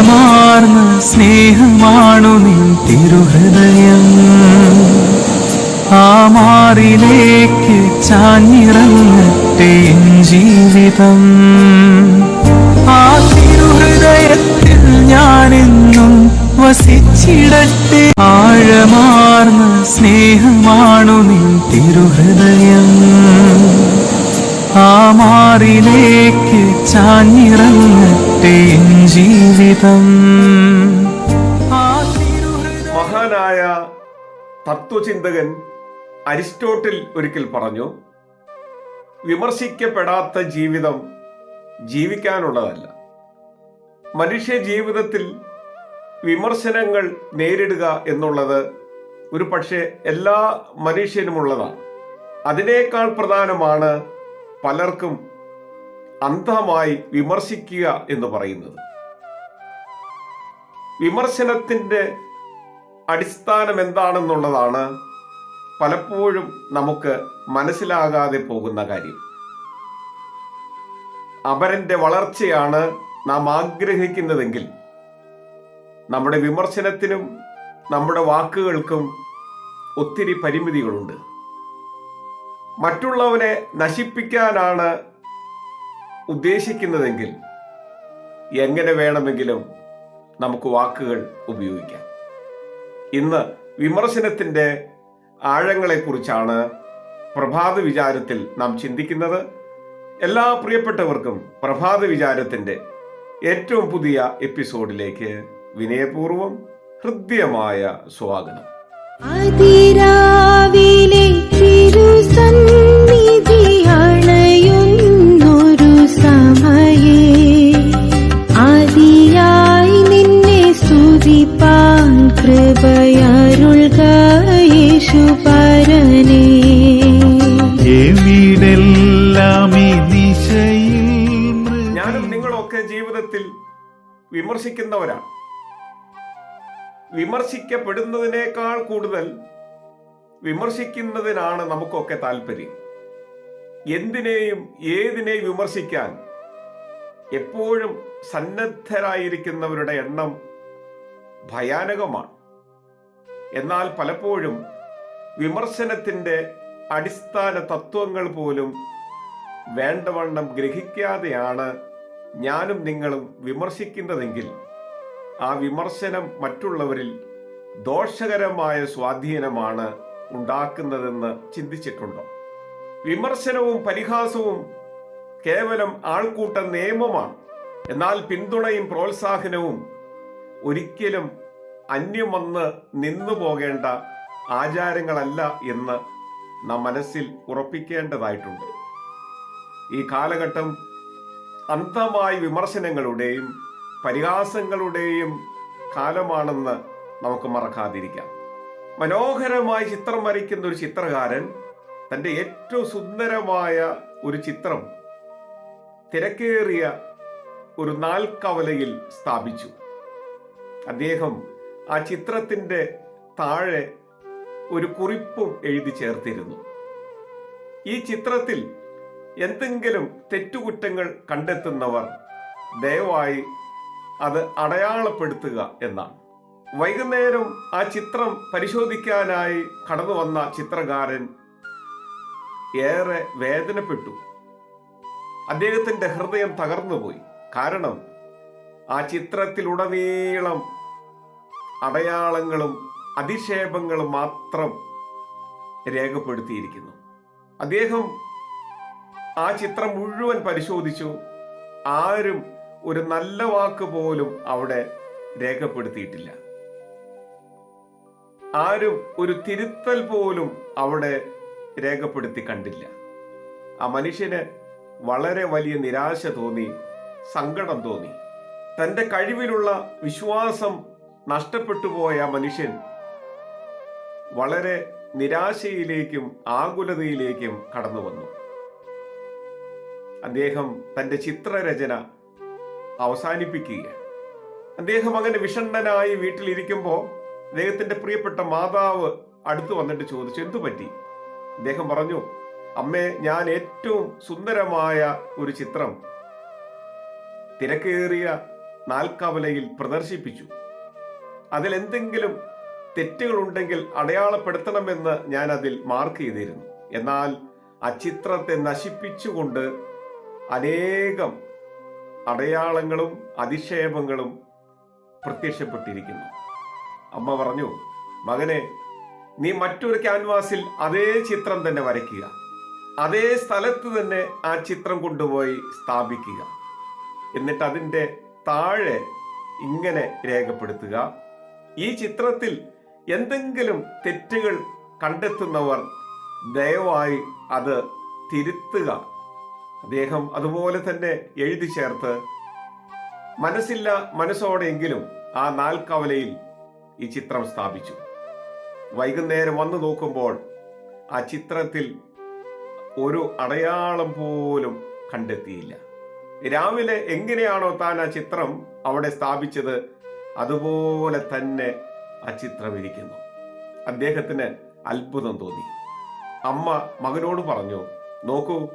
ആഴമാർന്ന സ്നേഹമാണു നീ തിരുഹൃദയം. ആ മാറിലേക്ക് ചാഞ്ഞിറങ്ങട്ടെ ജീവിതം. ആ തിരുഹൃദയത്തിൽ ഞാനെന്നും വസിച്ചിടട്ടെ. ആഴമാർന്ന സ്നേഹമാണു നീ തിരുഹൃദയം. ആ മാറിലേക്ക് ചാഞ്ഞിറങ്ങട്ടെ ജീവിതം. മഹാനായ തത്വചിന്തകൻ അരിസ്റ്റോട്ടിൽ ഒരിക്കൽ പറഞ്ഞു വിമർശിക്കപ്പെടാത്ത ജീവിതം ജീവിക്കാനുള്ളതല്ല. മനുഷ്യ ജീവിതത്തിൽ വിമർശനങ്ങൾ നേരിടുക എന്നുള്ളത് ഒരു പക്ഷേ എല്ലാ മനുഷ്യനുമുള്ളതാണ്. അതിനേക്കാൾ പ്രധാനമാണ് പലർക്കും അന്ധമായി വിമർശിക്കുക എന്ന് പറയുന്നത്. വിമർശനത്തിന്റെ അടിസ്ഥാനം എന്താണെന്നുള്ളതാണ് പലപ്പോഴും നമുക്ക് മനസ്സിലാകാതെ പോകുന്ന കാര്യം. അപരന്റെ വളർച്ചയാണ് നാം ആഗ്രഹിക്കുന്നതെങ്കിൽ നമ്മുടെ വിമർശനത്തിനും നമ്മുടെ വാക്കുകൾക്കും ഒത്തിരി പരിമിതികളുണ്ട്. മറ്റുള്ളവനെ നശിപ്പിക്കാനാണ് ഉദ്ദേശിക്കുന്നതെങ്കിൽ എങ്ങനെ വേണമെങ്കിലും നമുക്ക് വാക്കുകൾ ഉപയോഗിക്കാം. ഇന്ന് വിമർശനത്തിന്റെ ആഴങ്ങളെക്കുറിച്ചാണ് പ്രഭാത വിചാരത്തിൽ നാം ചിന്തിക്കുന്നത്. എല്ലാ പ്രിയപ്പെട്ടവർക്കും പ്രഭാത വിചാരത്തിന്റെ ഏറ്റവും പുതിയ എപ്പിസോഡിലേക്ക് വിനയപൂർവം ഹൃദ്യമായ സ്വാഗതം. അതിരാവിലെ ഞാനും നിങ്ങളൊക്കെ ജീവിതത്തിൽ വിമർശിക്കുന്നവരാണ്. വിമർശിക്കപ്പെടുന്നതിനേക്കാൾ കൂടുതൽ വിമർശിക്കുന്നതിനാണ് നമുക്കൊക്കെ താല്പര്യം. എന്തിനേയും ഏതിനെയും വിമർശിക്കാൻ എപ്പോഴും സന്നദ്ധരായിരിക്കുന്നവരുടെ എണ്ണം ഭയാനകമാണ്. എന്നാൽ പലപ്പോഴും വിമർശനത്തിന്റെ അടിസ്ഥാന തത്വങ്ങൾ പോലും വേണ്ടവണ്ണം ഗ്രഹിക്കാതെയാണ് ഞാനും നിങ്ങളും വിമർശിക്കുന്നതെങ്കിൽ ആ വിമർശനം മറ്റുള്ളവരിൽ ദോഷകരമായ സ്വാധീനമാണ് ഉണ്ടാക്കുന്നതെന്ന് ചിന്തിച്ചിട്ടുണ്ടോ? വിമർശനവും പരിഹാസവും കേവലം ആൾക്കൂട്ട നിയമമാണ്. എന്നാൽ പിന്തുണയും പ്രോത്സാഹനവും ഒരിക്കലും അന്യം വന്ന് നിന്നു പോകേണ്ട ആചാരങ്ങളല്ല എന്ന് നാം മനസ്സിൽ ഉറപ്പിക്കേണ്ടതായിട്ടുണ്ട്. ഈ കാലഘട്ടം അന്ധമായ വിമർശനങ്ങളുടെയും പരിഹാസങ്ങളുടെയും കാലമാണെന്ന് നമുക്ക് മറക്കാതിരിക്കാം. മനോഹരമായി ചിത്രം വരയ്ക്കുന്ന ഒരു ചിത്രകാരൻ തന്റെ ഏറ്റവും സുന്ദരമായ ഒരു ചിത്രം തിരക്കേറിയ ഒരു നാൽക്കവലയിൽ സ്ഥാപിച്ചു. അദ്ദേഹം ആ ചിത്രത്തിന്റെ താഴെ ഒരു കുറിപ്പും എഴുതി ചേർത്തിരുന്നു. ഈ ചിത്രത്തിൽ എന്തെങ്കിലും തെറ്റുകുറ്റങ്ങൾ കണ്ടെത്തുന്നവർ ദയവായി അത് അടയാളപ്പെടുത്തുക എന്നാണ്. വൈകുന്നേരം ആ ചിത്രം പരിശോധിക്കാനായി കടന്നു വന്ന ചിത്രകാരൻ ഏറെ വേദനപ്പെട്ടു. അദ്ദേഹത്തിന്റെ ഹൃദയം തകർന്നുപോയി. കാരണം ആ ചിത്രത്തിലുടനീളം അടയാളങ്ങളും അധിക്ഷേപങ്ങളും മാത്രം രേഖപ്പെടുത്തിയിരിക്കുന്നു. അദ്ദേഹം ആ ചിത്രം മുഴുവൻ പരിശോധിച്ചു. ആരും ഒരു നല്ല വാക്ക് പോലും അവിടെ രേഖപ്പെടുത്തിയിട്ടില്ല. ആരും ഒരു തിരുത്തൽ പോലും അവിടെ രേഖപ്പെടുത്തി കണ്ടില്ല. ആ മനുഷ്യന് വളരെ വലിയ നിരാശ തോന്നി സങ്കടം തോന്നി. തന്റെ കഴിവിലുള്ള വിശ്വാസം നഷ്ടപ്പെട്ടു പോയ ആ മനുഷ്യൻ വളരെ നിരാശയിലേക്കും ആകുലതയിലേക്കും കടന്നു വന്നു. അദ്ദേഹം തന്റെ ചിത്രരചന അവസാനിപ്പിക്കുകയാണ്. അദ്ദേഹം അങ്ങനെ വിഷണ്ണനായി വീട്ടിലിരിക്കുമ്പോൾ അദ്ദേഹത്തിന്റെ പ്രിയപ്പെട്ട മാതാവ് അടുത്ത് വന്നിട്ട് ചോദിച്ചു എന്തു പറ്റി? അദ്ദേഹം പറഞ്ഞു അമ്മേ ഞാൻ ഏറ്റവും സുന്ദരമായ ഒരു ചിത്രം തിരക്കേറിയ നാൽക്കവലയിൽ പ്രദർശിപ്പിച്ചു. അതിൽ എന്തെങ്കിലും തെറ്റുകളുണ്ടെങ്കിൽ അടയാളപ്പെടുത്തണമെന്ന് ഞാൻ അതിൽ മാർക്ക് ചെയ്തിരുന്നു. എന്നാൽ ആ ചിത്രത്തെ നശിപ്പിച്ചുകൊണ്ട് അനേകം അടയാളങ്ങളും അധിക്ഷേപങ്ങളും പ്രത്യക്ഷപ്പെട്ടിരിക്കുന്നു. അമ്മ പറഞ്ഞു മകനെ നീ മറ്റൊരു ക്യാൻവാസിൽ അതേ ചിത്രം തന്നെ വരയ്ക്കുക. അതേ സ്ഥലത്ത് തന്നെ ആ ചിത്രം കൊണ്ടുപോയി സ്ഥാപിക്കുക. എന്നിട്ട് അതിന്റെ താഴെ ഇങ്ങനെ രേഖപ്പെടുത്തുക. ഈ ചിത്രത്തിൽ എന്തെങ്കിലും തെറ്റുകൾ കണ്ടെത്തുന്നവർ ദയവായി അത് തിരുത്തുക. അദ്ദേഹം അതുപോലെ തന്നെ എഴുതി ചേർത്ത് മനസ്സില്ല മനസ്സോടെയെങ്കിലും ആ നാൽക്കവലയിൽ ഈ ചിത്രം സ്ഥാപിച്ചു. വൈകുന്നേരം വന്നു നോക്കുമ്പോൾ ആ ചിത്രത്തിൽ ഒരു അടയാളം പോലും കണ്ടെത്തിയില്ല. രാവിലെ എങ്ങനെയാണോ താൻ ആ ചിത്രം അവിടെ സ്ഥാപിച്ചത് അതുപോലെ തന്നെ ആ ചിത്രം ഇരിക്കുന്നു. അദ്ദേഹത്തിന് അത്ഭുതം തോന്നി. അമ്മ മകനോട് പറഞ്ഞു നോക്കൂ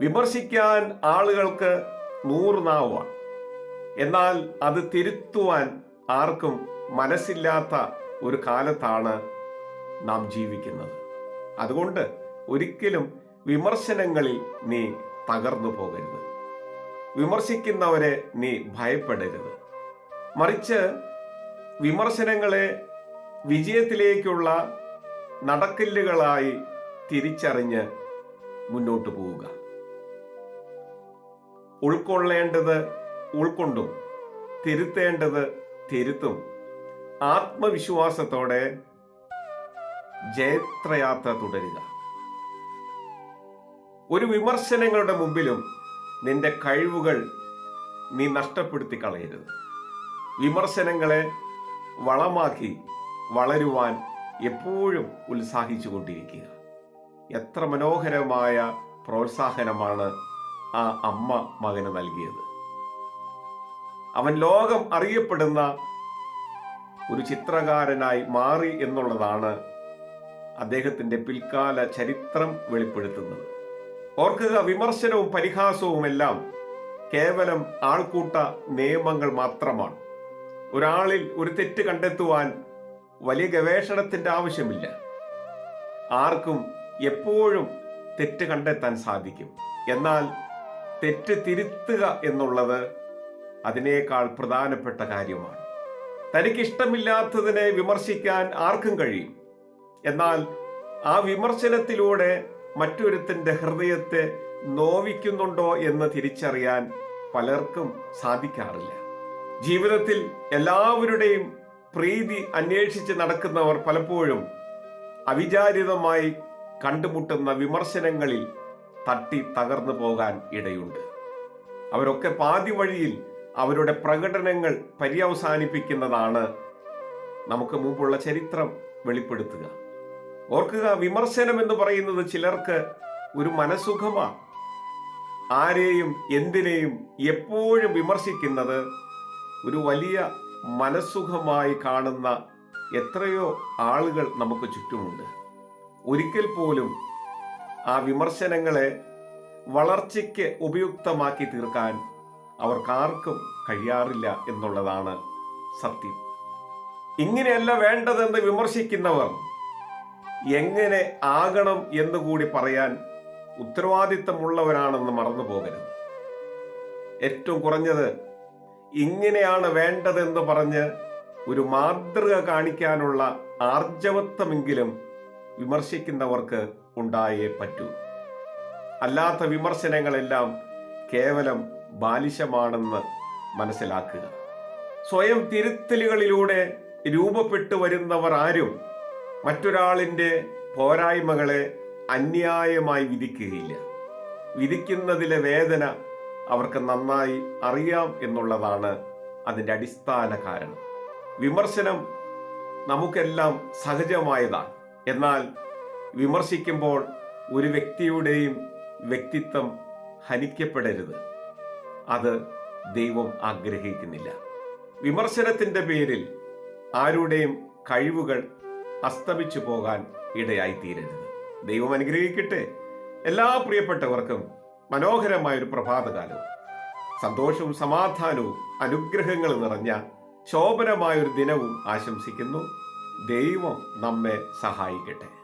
വിമർശിക്കാൻ ആളുകൾക്ക് നൂറ് നാവാണ് എന്നാൽ അത് തിരുത്തുവാൻ ആർക്കും മനസ്സില്ലാത്ത ഒരു കാലത്താണ് നാം ജീവിക്കുന്നത്. അതുകൊണ്ട് ഒരിക്കലും വിമർശനങ്ങളിൽ നീ തകർന്നു പോകരുത്. വിമർശിക്കുന്നവരെ നീ ഭയപ്പെടരുത്. മറിച്ച് വിമർശനങ്ങളെ വിജയത്തിലേക്കുള്ള നടക്കല്ലുകളായി തിരിച്ചറിഞ്ഞ് മുന്നോട്ട് പോവുക. ഉൾക്കൊള്ളേണ്ടത് ഉൾക്കൊണ്ടും തിരുത്തേണ്ടത് തിരുത്തും ആത്മവിശ്വാസത്തോടെ ജയത്രയാത്ര തുടരുക. ഒരു വിമർശനങ്ങളുടെ മുമ്പിലും നിന്റെ കഴിവുകൾ നീ നഷ്ടപ്പെടുത്തി കളയരുത് വിമർശനങ്ങളെ വളമാക്കി വളരുവാൻ എപ്പോഴും ഉത്സാഹിച്ചു കൊണ്ടിരിക്കുക എത്ര മനോഹരമായ പ്രോത്സാഹനമാണ് ആ അമ്മ മകന് നൽകിയത്. അവൻ ലോകം അറിയപ്പെടുന്ന ഒരു ചിത്രകാരനായി മാറി എന്നുള്ളതാണ് അദ്ദേഹത്തിന്റെ പിൽക്കാല ചരിത്രം വെളിപ്പെടുത്തുന്നത്. ഓർക്കുക വിമർശനവും പരിഹാസവും എല്ലാം കേവലം ആൾക്കൂട്ട നിയമങ്ങൾ മാത്രമാണ്. ഒരാളിൽ ഒരു തെറ്റ് കണ്ടെത്തുവാൻ വലിയ ഗവേഷണത്തിന്റെ ആവശ്യമില്ല. ആർക്കും എപ്പോഴും തെറ്റ് കണ്ടെത്താൻ സാധിക്കും. എന്നാൽ തെറ്റ് തിരുത്തുക എന്നുള്ളത് അതിനേക്കാൾ പ്രധാനപ്പെട്ട കാര്യമാണ്. തനിക്കിഷ്ടമില്ലാത്തതിനെ വിമർശിക്കാൻ ആർക്കും കഴിയും. എന്നാൽ ആ വിമർശനത്തിലൂടെ മറ്റൊരുത്തിന്റെ ഹൃദയത്തെ നോവിക്കുന്നുണ്ടോ എന്ന് തിരിച്ചറിയാൻ പലർക്കും സാധിക്കാറില്ല. ജീവിതത്തിൽ എല്ലാവരുടെയും പ്രീതി അന്വേഷിച്ച് നടക്കുന്നവർ പലപ്പോഴും അവിചാരിതമായി കണ്ടുമുട്ടുന്ന വിമർശനങ്ങളിൽ തട്ടി തകർന്നു പോകാൻ ഇടയുണ്ട്. അവരൊക്കെ പാതി വഴിയിൽ അവരുടെ പ്രകടനങ്ങൾ പര്യവസാനിപ്പിക്കുന്നതാണ് നമുക്ക് മുമ്പുള്ള ചരിത്രം വെളിപ്പെടുത്തുക. ഓർക്കുക വിമർശനം എന്ന് പറയുന്നത് ചിലർക്ക് ഒരു മനസുഖമാണ് ആരെയും എന്തിനേയും എപ്പോഴും വിമർശിക്കുന്നത് ഒരു വലിയ മനസ്സുഖമായി കാണുന്ന എത്രയോ ആളുകൾ നമുക്ക് ചുറ്റുമുണ്ട്. ഒരിക്കൽ പോലും ആ വിമർശനങ്ങളെ വളർച്ചയ്ക്ക് ഉപയുക്തമാക്കി തീർക്കാൻ അവർക്കാർക്കും കഴിയാറില്ല എന്നുള്ളതാണ് സത്യം. ഇങ്ങനെയല്ല വേണ്ടതെന്ന് വിമർശിക്കുന്നവർ എങ്ങനെ ആകണം എന്ന് കൂടി പറയാൻ ഉത്തരവാദിത്തമുള്ളവരാണെന്ന് മറന്നു പോകരുത്. ഏറ്റവും കുറഞ്ഞത് ഇങ്ങനെയാണ് വേണ്ടതെന്ന് പറഞ്ഞ് ഒരു മാതൃക കാണിക്കാനുള്ള ആർജവത്വമെങ്കിലും വിമർശിക്കുന്നവർക്ക് ഉണ്ടായേ പറ്റൂ. അല്ലാത്ത വിമർശനങ്ങളെല്ലാം കേവലം ബാലിശമാണെന്ന് മനസ്സിലാക്കുക. സ്വയം തിരുത്തലുകളിലൂടെ രൂപപ്പെട്ടു വരുന്നവർ ആരും മറ്റൊരാളിന്റെ പോരായ്മകളെ അന്യായമായി വിധിക്കുകയില്ല. വിധിക്കുന്നതിലെ വേദന അവർക്ക് നന്നായി അറിയാം എന്നുള്ളതാണ് അതിന്റെ അടിസ്ഥാന കാരണം. വിമർശനം നമുക്കെല്ലാം സഹജമായതാണ് എന്നാൽ വിമർശിക്കുമ്പോൾ ഒരു വ്യക്തിയുടെയും വ്യക്തിത്വം ഹനിക്കപ്പെടരുത്. അത് ദൈവം ആഗ്രഹിക്കുന്നില്ല. വിമർശനത്തിന്റെ പേരിൽ ആരുടെയും കഴിവുകൾ അസ്തമിച്ചു പോകാൻ ഇടയായിത്തീരരുത്. ദൈവം അനുഗ്രഹിക്കട്ടെ. എല്ലാ പ്രിയപ്പെട്ടവർക്കും മനോഹരമായ ഒരു പ്രഭാതകാലവും. സന്തോഷവും സമാധാനവും അനുഗ്രഹങ്ങളും നിറഞ്ഞ ശോഭനമായൊരു ദിനവും ആശംസിക്കുന്നു. ദൈവം നമ്മെ സഹായിക്കട്ടെ.